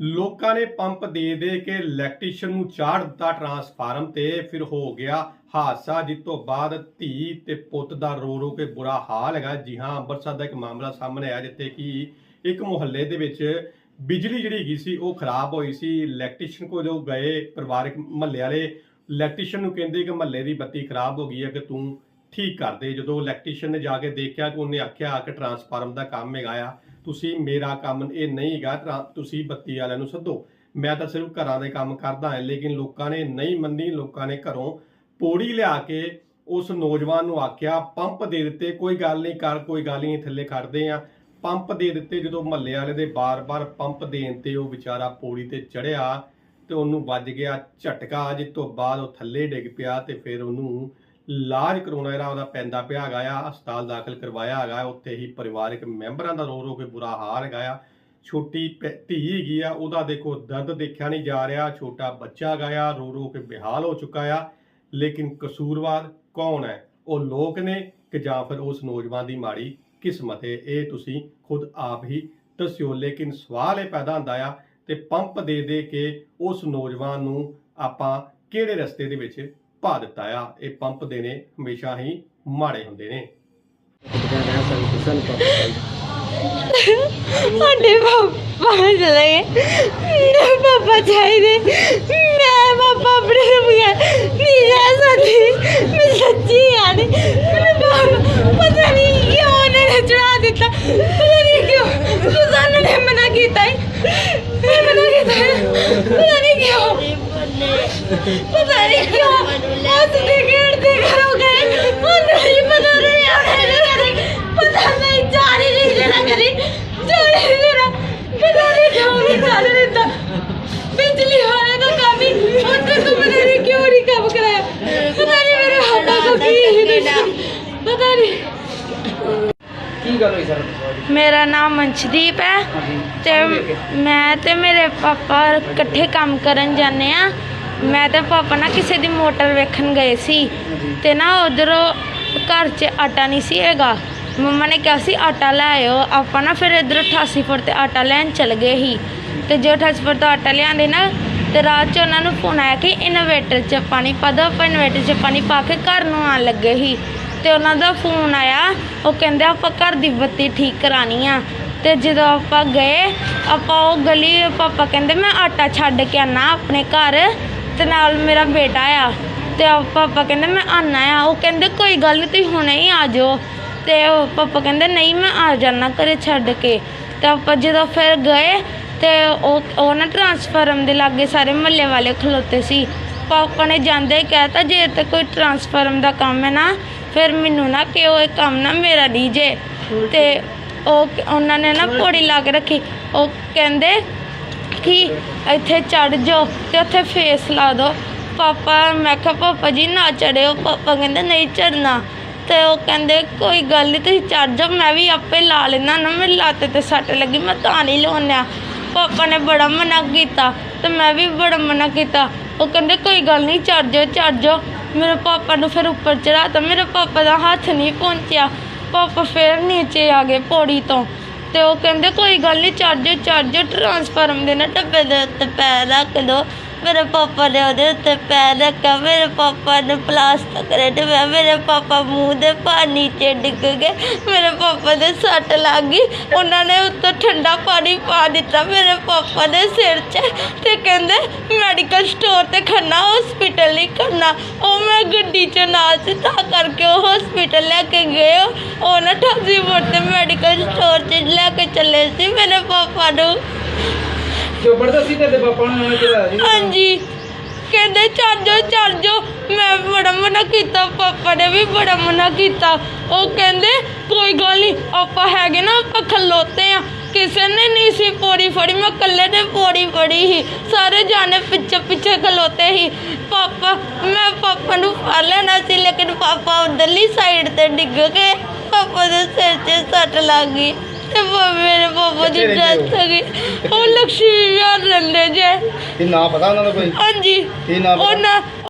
ਲੋਕਾਂ ਨੇ ਪੰਪ ਦੇ ਦੇ ਕੇ ਇਲੈਕਟ੍ਰੀਸ਼ੀਅਨ ਨੂੰ ਚਾੜ ਦਿੱਤਾ ਟਰਾਂਸਫਾਰਮ ਤੇ, ਫਿਰ ਹੋ ਗਿਆ ਹਾਦਸਾ, ਜਿਸ ਤੋਂ ਬਾਅਦ ਧੀ ਤੇ ਪੁੱਤ ਦਾ ਰੋ ਰੋ ਕੇ ਬੁਰਾ ਹਾਲ ਹੈਗਾ। ਜੀ ਹਾਂ, ਅੰਮ੍ਰਿਤਸਰ ਦਾ ਇੱਕ ਮਾਮਲਾ ਸਾਹਮਣੇ ਆਇਆ, ਜਿੱਥੇ ਕਿ ਇੱਕ ਮੁਹੱਲੇ ਦੇ ਵਿੱਚ ਬਿਜਲੀ ਜਿਹੜੀ ਹੈਗੀ ਸੀ, ਉਹ ਖਰਾਬ ਹੋਈ ਸੀ। ਇਲੈਕਟ੍ਰੀਸ਼ੀਅਨ ਕੋਲ ਜੋ ਗਏ ਪਰਿਵਾਰਕ ਮਹੱਲੇ ਵਾਲੇ, ਇਲੈਕਟ੍ਰੀਸ਼ੀਅਨ ਨੂੰ ਕਹਿੰਦੇ ਕਿ ਮਹੱਲੇ ਦੀ ਬੱਤੀ ਖਰਾਬ ਹੋ ਗਈ ਹੈ ਕਿ ਤੂੰ ਠੀਕ ਕਰ ਦੇ। ਜਦੋਂ ਇਲੈਕਟ੍ਰੀਸ਼ੀਅਨ ਨੇ ਜਾ ਕੇ ਦੇਖਿਆ ਕਿ ਉਹਨੇ ਆਖਿਆ ਕਿ ਟਰਾਂਸਫਾਰਮ ਦਾ ਕੰਮ ਹੈਗਾ ਆ ਤੁਸੀਂ ਮੇਰਾ ਕੰਮ ਇਹ ਨਹੀਂ ਹੈਗਾ ਤੁਸੀਂ ਬੱਤੀ ਵਾਲਿਆਂ ਨੂੰ ਸੱਦੋ। ਮੈਂ ਤਾਂ ਸਿਰਫ ਘਰਾਂ ਦੇ ਕੰਮ ਕਰਦਾ ਹਾਂ, ਲੇਕਿਨ ਲੋਕਾਂ ਨੇ ਨਹੀਂ ਮੰਨੀ, ਲੋਕਾਂ ਨੇ ਘਰੋਂ ਪੌੜੀ ਲਿਆ ਕੇ ਉਸ ਨੌਜਵਾਨ ਨੂੰ ਆਖਿਆ, ਪੰਪ ਦੇ ਦਿੱਤੇ, ਕੋਈ ਗੱਲ ਨਹੀਂ ਕਰ, ਕੋਈ ਗੱਲ ਨਹੀਂ ਥੱਲੇ ਖੜਦੇ ਆ ਪੰਪ ਦੇ ਦਿੱਤੇ, ਜਦੋਂ ਮਹੱਲੇ ਵਾਲੇ ਦੇ ਬਾਰ-ਬਾਰ ਪੰਪ ਦੇਣ ਤੇ ਉਹ ਵਿਚਾਰਾ ਪੌੜੀ ਤੇ ਚੜਿਆ ਤੇ ਉਹਨੂੰ ਵੱਜ ਗਿਆ ਝਟਕਾ, ਜਿਸ ਤੋਂ ਬਾਅਦ ਉਹ ਥੱਲੇ ਡਿੱਗ ਪਿਆ ਤੇ ਫਿਰ ਉਹਨੂੰ ਇਲਾਜ ਕਰਾਉਣਾ ਜਿਹੜਾ ਉਹਦਾ ਪੈਂਦਾ ਪਿਆ ਹੈਗਾ ਆ, ਹਸਪਤਾਲ ਦਾਖਲ ਕਰਵਾਇਆ ਹੈਗਾ ਉੱਥੇ ਹੀ ਪਰਿਵਾਰਕ ਮੈਂਬਰਾਂ ਦਾ ਰੋ ਰੋ ਕੇ ਬੁਰਾ ਹਾਲ ਹੈਗਾ ਆ। ਛੋਟੀ ਭੈ- ਧੀ ਹੈਗੀ ਆ, ਉਹਦਾ ਦੇਖੋ ਦਰਦ ਦੇਖਿਆ ਨਹੀਂ ਜਾ ਰਿਹਾ, ਛੋਟਾ ਬੱਚਾ ਹੈਗਾ ਆ ਰੋ ਰੋ ਕੇ ਬੇਹਾਲ ਹੋ ਚੁੱਕਾ ਆ। ਲੇਕਿਨ ਕਸੂਰਵਾਰ ਕੌਣ ਹੈ? ਉਹ ਲੋਕ ਨੇ ਕਿ ਜਾਂ ਫਿਰ ਉਸ ਨੌਜਵਾਨ ਦੀ ਮਾੜੀ ਕਿਸਮਤ ਹੈ? ਇਹ ਤੁਸੀਂ ਖੁਦ ਆਪ ਹੀ ਦੱਸਿਓ। ਲੇਕਿਨ ਸਵਾਲ ਇਹ ਪੈਦਾ ਹੁੰਦਾ ਆ ਤੇ ਪੰਪ ਦੇ ਦੇ ਕੇ ਉਸ ਨੌਜਵਾਨ ਨੂੰ ਆਪਾਂ ਕਿਹੜੇ ਰਸਤੇ ਦੇ ਵਿੱਚ ਪਾ ਦਿੱਤਾ ਆ। ਇਹ ਪੰਪ ਦੇਣੇ ਹਮੇਸ਼ਾ ਹੀ ਮਾੜੇ ਹੁੰਦੇ ਨੇ। ਸਾਡੇ ਪਾਪਾ ਚਲੇ ਗਏ। ਮੇਰੇ ਪਾਪਾ ਚਾਹੀਦੇ। ਮੈਂ ਪਾਪਾ ਆਪਣੇ ਨੂੰ ਬਗੈਰ ਨਹੀਂ ਰਹਿ ਸਕਦੀ। ਮੈਂ ਸੱਚੀ ਆਣੀ ਮੇਰੇ ਪਾਪਾ ਪਤਾ ਨਹੀਂ ਕਿਉਂ ਉਹਨਾਂ ਚੜਾ ਦਿੱਤਾ। ਪਤਾ ਨਹੀਂ ਕਿਉਂ ਸੁਜ਼ਾਨਾ ਨੇ ਮਨਾ ਕੀਤਾ ਹੀ ਮਨਾ ਕੀਤਾ ਪਤਾ ਨਹੀਂ ਕਿਉਂ। ਪਤਾ ਨਹੀਂ ਕਿਉਂ ਉਸ ਦੇ ਗੇੜ ਦੇ ਘਰੋਂ ਗਏ ਉਹਨੂੰ ਹੀ ਪਤਾ ਨਹੀਂ ਆਇਆ ਪਤਾ ਨਹੀਂ ਜਾਣੀ ਨਹੀਂ ਲੈਣਾ ਕਰੀ ਜਾਣੀ ਨਹੀਂ ਲੈਣਾ ਪਤਾ ਨਹੀਂ ਕਿਉਂ ਨਹੀਂ ਜਾਣ ਦਿੰਦਾ ਬਿਜਲੀ ਵਾਲੇ ਦਾ ਕੰਮ ਹੀ ਉੱਥੇ ਤੋਂ ਪਤਾ ਨਹੀਂ ਕਿਉਂ ਨਹੀਂ ਕੰਮ ਕਰਾਇਆ ਪਤਾ ਨਹੀਂ ਮੇਰੇ ਹੱਥਾਂ ਤੋਂ ਕੀ ਨਹੀਂ ਪਤਾ ਨਹੀਂ ਕੀ ਗੱਲ ਹੋਈ ਸਰ ਮੇਰਾ ਨਾਮ ਮਨਸ਼ਦੀਪ ਹੈ ਤੇ ਮੈਂ ਤੇ ਮੇਰੇ ਪਾਪਾ ਇਕੱਠੇ ਕੰਮ ਕਰਨ ਜਾਂਦੇ ਆ ਮੈਂ ਤੇ ਪਾਪਾ ਨਾ ਕਿਸੇ ਦੀ ਮੋਟਰ ਵੇਖਣ ਗਏ ਸੀ ਤੇ ਨਾ ਉਧਰੋਂ ਘਰ 'ਚ ਆਟਾ ਨਹੀਂ ਸੀ ਹੈਗਾ। ਮੰਮਾ ਨੇ ਕਿਹਾ ਸੀ, ਆਟਾ ਲੈ ਆਇਓ। ਆਪਾਂ ਨਾ ਫਿਰ ਇਧਰੋਂ 88 ਫੁੱਟ ਤੇ ਆਟਾ ਲੈਣ ਚਲ ਗਏ ਸੀ। ਤੇ ਜੋ 88 ਫੁੱਟ ਤੋਂ ਆਟਾ ਲਿਆਂਦੇ ਨਾ, ਤੇ ਰਾਤ 'ਚ ਉਹਨਾਂ ਨੂੰ ਫੋਨ ਆਇਆ ਕਿ ਇਨਵੇਟਰ 'ਚ ਪਾਣੀ ਪਾ ਦਿਓ ਆਪਾਂ ਇਨਵੇਟਰ 'ਚ ਪਾਣੀ ਪਾ ਕੇ ਘਰ ਨੂੰ ਆਣ ਲੱਗੇ ਸੀ। ਤੇ ਉਹਨਾਂ ਦਾ ਫੋਨ ਆਇਆ, ਉਹ ਕਹਿੰਦੇ, ਆਪਾਂ ਘਰ ਦੀ ਬੱਤੀ ਠੀਕ ਕਰਾਣੀ ਆ। ਤੇ ਜਦੋਂ ਆਪਾਂ ਗਏ, ਆਪਾਂ ਉਹ ਗਲੀ, ਪਾਪਾ ਕਹਿੰਦੇ, ਮੈਂ ਆਟਾ ਛੱਡ ਕੇ ਆਣਾ ਆਪਣੇ ਘਰ। ਤੇ ਨਾਲ ਮੇਰਾ ਬੇਟਾ ਆ ਤੇ ਉਹ ਪਾਪਾ ਕਹਿੰਦੇ ਮੈਂ ਆਣਾ ਆ। ਉਹ ਕਹਿੰਦੇ ਕੋਈ ਗੱਲ ਨਹੀਂ ਤੁਸੀਂ ਹੁਣੇ ਹੀ ਆ ਜਾਓ। ਤੇ ਉਹ ਪਾਪਾ ਕਹਿੰਦੇ ਨਹੀਂ ਮੈਂ ਆ ਜਾਣਾ ਘਰੇ ਛੱਡ ਕੇ। ਤੇ ਆਪਾਂ ਜਦੋਂ ਫਿਰ ਗਏ ਤੇ ਉਹ ਉਹ ਨਾ ਟਰਾਂਸਫਾਰਮ ਦੇ ਲਾਗੇ ਸਾਰੇ ਮਹੱਲੇ ਵਾਲੇ ਖਲੋਤੇ ਸੀ। ਪਾਪਾ ਨੇ ਜਾਂਦੇ ਕਹਿਤਾ ਜੇ ਤੇ ਕੋਈ ਟਰਾਂਸਫਾਰਮ ਦਾ ਕੰਮ ਹੈ ਨਾ ਫਿਰ ਮੈਨੂੰ ਨਾ ਕਿ ਉਹ ਇਹ ਕੰਮ ਨਾ ਮੇਰਾ ਨਹੀਂ ਜੇ। ਤੇ ਉਹ ਉਹਨਾਂ ਨੇ ਨਾ ਪੌੜੀ ਲਾ ਕੇ ਰੱਖੀ। ਉਹ ਕਹਿੰਦੇ ਕਿ ਇੱਥੇ ਚੜ ਜਾਓ ਤੇ ਉੱਥੇ ਫੇਸ ਲਾ ਦਿਓ। ਪਾਪਾ, ਮੈਂ ਕਿਹਾ, ਪਾਪਾ ਜੀ, ਨਾ ਚੜਿਓ ਪਾਪਾ ਕਹਿੰਦੇ, ਨਹੀਂ ਚੜਨਾ ਤੇ ਉਹ ਕਹਿੰਦੇ, ਕੋਈ ਗੱਲ ਨਹੀਂ ਤੁਸੀਂ ਚੜ ਜਾਓ। ਮੈਂ ਵੀ ਆਪੇ ਲਾ ਲੈਣਾ ਨਾ ਮੇਰੀ ਲੱਤ ਤੇ ਸੱਟ ਲੱਗੀ, ਮੈਂ ਤਾਂ ਨਹੀਂ ਲਾਉਣਿਆ ਪਾਪਾ ਨੇ ਬੜਾ ਮਨਾ ਕੀਤਾ ਤੇ ਮੈਂ ਵੀ ਬੜਾ ਮਨਾ ਕੀਤਾ। ਉਹ ਕਹਿੰਦੇ, ਕੋਈ ਗੱਲ ਨਹੀਂ ਚੜ ਜਾਓ ਚੜ ਜਾਓ। ਮੇਰੇ ਪਾਪਾ ਨੂੰ ਫਿਰ ਉੱਪਰ ਚੜਾਤਾ ਮੇਰੇ ਪਾਪਾ ਦਾ ਹੱਥ ਨਹੀਂ ਪਹੁੰਚਿਆ। ਪਾਪਾ ਫਿਰ ਨੀਚੇ ਆ ਗਏ ਪੌੜੀ ਤੋਂ। ਤੇ ਉਹ ਕਹਿੰਦੇ, ਕੋਈ ਗੱਲ ਨਹੀਂ ਚਾਰਜਰ ਚਾਰਜਰ ਟਰਾਂਸਫਾਰਮ ਦੇ ਨਾ ਡੱਬੇ ਦੇ ਉੱਤੇ ਪੈਰ ਰੱਖ ਲਓ ਮੇਰੇ ਪਾਪਾ ਨੇ ਉਹਦੇ ਉੱਤੇ ਪੈਰ ਰੱਖਿਆ। ਮੇਰੇ ਪਾਪਾ ਨੇ ਪਲਾਸਟਿਕ ਰੇਟਿਆ ਮੇਰੇ ਪਾਪਾ ਮੂੰਹ ਦੇ ਪਾਣੀ 'ਚ ਡਿੱਗ ਗਏ। ਮੇਰੇ ਪਾਪਾ ਦੇ ਸੱਟ ਲੱਗ ਗਈ। ਉਹਨਾਂ ਨੇ ਉੱਤੋਂ ਠੰਡਾ ਪਾਣੀ ਪਾ ਦਿੱਤਾ। ਮੇਰੇ ਪਾਪਾ ਦੇ ਸਿਰ 'ਚ ਤੇ ਕਹਿੰਦੇ, ਮੈਡੀਕਲ ਸਟੋਰ ਤੇ ਖੰਨਾ ਹਸਪੀਟਲ ਨਹੀਂ ਕਰਨਾ ਉਹ ਮੈਂ ਗੱਡੀ 'ਚ ਨਾਲ ਸੀ ਤਾਂ ਕਰਕੇ ਉਹ ਹਸਪੀਟਲ ਲੈ ਕੇ ਗਏ। ਉਹ ਨਾ 88 ਫੁੱਟ ਤੇ ਮੈਡੀਕਲ ਸਟੋਰ 'ਚ ਲੈ ਕੇ ਚੱਲੇ ਸੀ ਮੇਰੇ ਪਾਪਾ ਨੂੰ। ਜ਼ਬਰਦਸਤੀ ਤੇ ਪਾਪਾ ਨੇ ਉਹਨੇ ਚੜਾਇਆ ਜੀ ਹਾਂਜੀ। ਕਹਿੰਦੇ ਚੱਲ ਜਾਓ ਚੱਲ ਜਾਓ। ਮੈਂ ਬੜਾ ਮਨਾ ਕੀਤਾ ਪਾਪਾ ਨੇ ਵੀ ਬੜਾ ਮਨਾ ਕੀਤਾ। ਉਹ ਕਹਿੰਦੇ ਕੋਈ ਗੱਲ ਨਹੀਂ ਆਪਾਂ ਹੈਗੇ ਨਾ ਆਪਾਂ ਖਲੋਤੇ ਆ। ਕਿਸੇ ਨੇ ਨਹੀਂ ਸੀ ਪੌੜੀ ਫੜੀ ਮੈਂ ਇਕੱਲੇ ਨੇ ਪੌੜੀ ਫੜੀ ਸੀ। ਸਾਰੇ ਜਾਣੇ ਪਿੱਛੇ ਪਿੱਛੇ ਖਲੋਤੇ ਸੀ। ਪਾਪਾ ਮੈਂ ਪਾਪਾ ਨੂੰ ਫੜ ਲੈਣਾ ਸੀ ਲੇਕਿਨ ਪਾਪਾ ਉਧਰਲੀ ਸਾਈਡ ਤੇ ਡਿੱਗ ਗਏ। ਪਾਪਾ ਦੇ ਸਿਰ 'ਚ ਸੱਟ ਲੱਗ ਗਈ ਤੇ ਪਾ- ਮੇਰੇ ਪਾਪਾ ਦੀ ਕਿੱਥੇ ਰਹਿੰਦੇ ਡੈਥ ਹੋ? ਗਈ। ਉਹ ਲక్ష్ਮੀ ਵਿਹਾਰ ਰਹਿੰਦੇ ਜੇ। ਇਹ ਨਾਂ ਪਤਾ ਉਹਨਾਂ ਦਾ ਕੋਈ? ਹਾਂਜੀ। ਕੀ ਨਾਮ ਉਹਨਾਂ